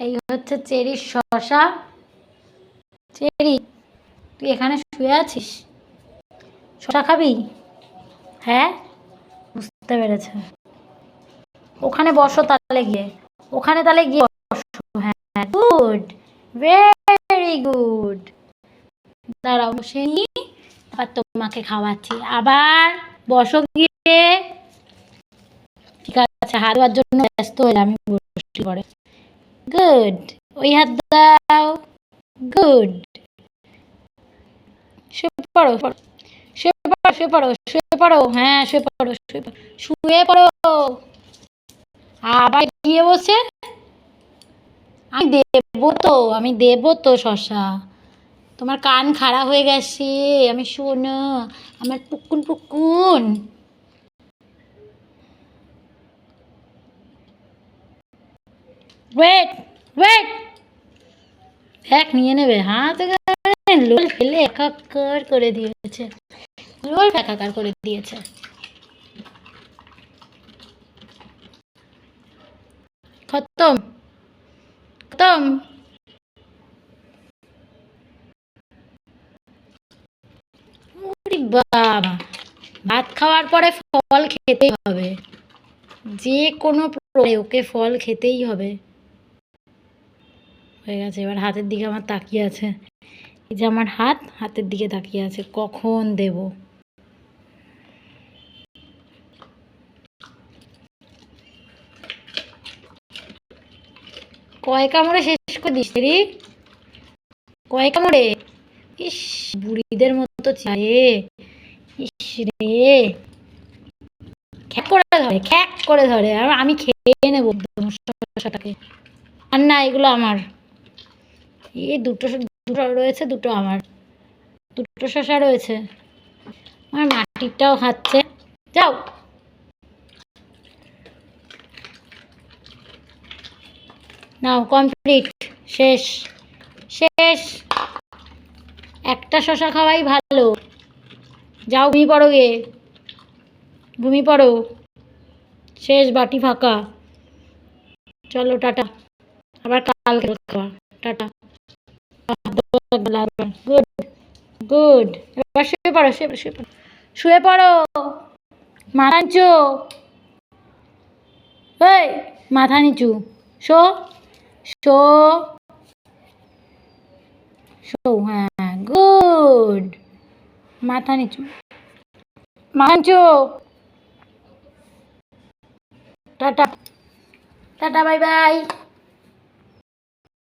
এই হচ্ছে চেরির শশা চেরি, তুই এখানে শুয়ে আছিস? শশা খাবি? হ্যাঁ? বুঝতে পেরেছে। ওখানে বসো তাহলে গিয়ে। ওখানে তাহলে গিয়ে বসো। হ্যাঁ গুড ভেরি গুড দাঁড়াও বসে নি। আবার তোমাকে খাওয়াচ্ছি। আবার বসো গিয়ে। ঠিক আছে, হাত জন্য ব্যস্ত হয়ে আমি বসি পরে গুড ওই হাত দাও গুড শুয়ে পড়ো শুয়ে পড়ো শুয়ে পড়ো শুয়ে পড়ো। হ্যাঁ শুয়ে পড়ো। শুয়ে পড়ো। আবার গিয়ে বসে? আমি দেবো তো, আমি দেবো তো শশা। তোমার কান খাড়া হয়ে গেছে, আমি শোনো। আমার পুকুন পুকুন। ওয়েট ওয়েট এক নিয়ে নেবে। হাত লোল ফেলে একাকার করে দিয়েছে। লোল একাকার করে দিয়েছে। খতম। খতম। বাবা। ভাত খাওয়ার পরে ফল খেতেই হবে। যে কোনো ওকে ফল খেতেই হবে। হয়ে গেছে। এবার হাতের দিকে আমার তাকিয়ে আছে। এই যে আমার হাত, হাতের দিকে তাকিয়ে আছে। কখন দেব? কয় কামড়ে শেষ করে দিস রে কয় কামড়ে। ইস, বুড়িদের মতো চায়ে ইস রে। খ্যাক করে ধরে, খ্যাক করে ধরে। আর আমি খেয়ে নেব শসাটাকে আর না, এগুলো আমার। এই দুটো দুটো রয়েছে, দুটো আমার। দুটো শশা রয়েছে। আমার মাটিরটাও খাচ্ছে। যাও। নাও কমপ্লিট শেষ। শেষ। একটা শশা খাওয়াই ভালো। যাও ঘুমি পড়ো গে ঘুমি পড়ো। শেষ, বাটি ফাঁকা। চলো, টাটা। আবার কালকে খাওয়া টাটা। Good good. এবার শুয়ে পড়ো শুয়ে পড়ো শুয়ে পড়ো। শুয়ে পড়ো। মাথা নিচু। এই, মাথা নিচু। শো শো শো হ্যাঁ গুড। মাথা নিচু। মাথা টাটা। Tata, bye bye.